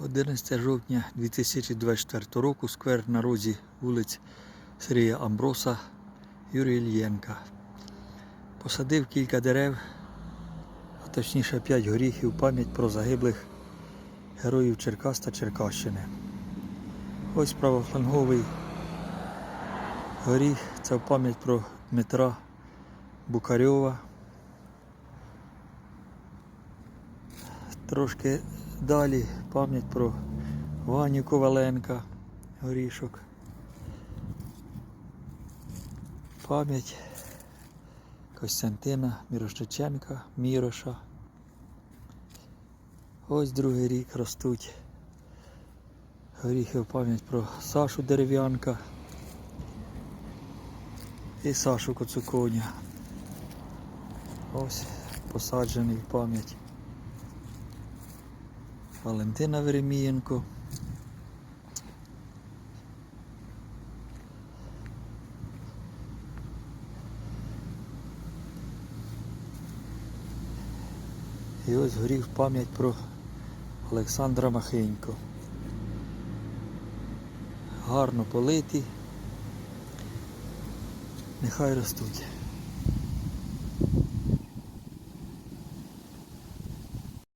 11 жовтня 2024 року, сквер на розі вулиць Сергія Амброса, Юрія Ільєнка. Посадив кілька дерев, а точніше 5 горіхів, пам'ять про загиблих героїв Черкас та Черкащини. Ось правофланговий горіх, це пам'ять про Дмитра Букарьова. Трошки далі пам'ять про Ваню Коваленка, горішок. Пам'ять Костянтина Мірошниченка, Міроша. Ось другий рік ростуть. Горіхи в пам'ять про Сашу Дерев'янка і Сашу Коцуконя. Ось посаджений в пам'ять. Валентина Веремієнко. І ось горів пам'ять про Олександра Махенько. Гарно политі. Нехай ростуть.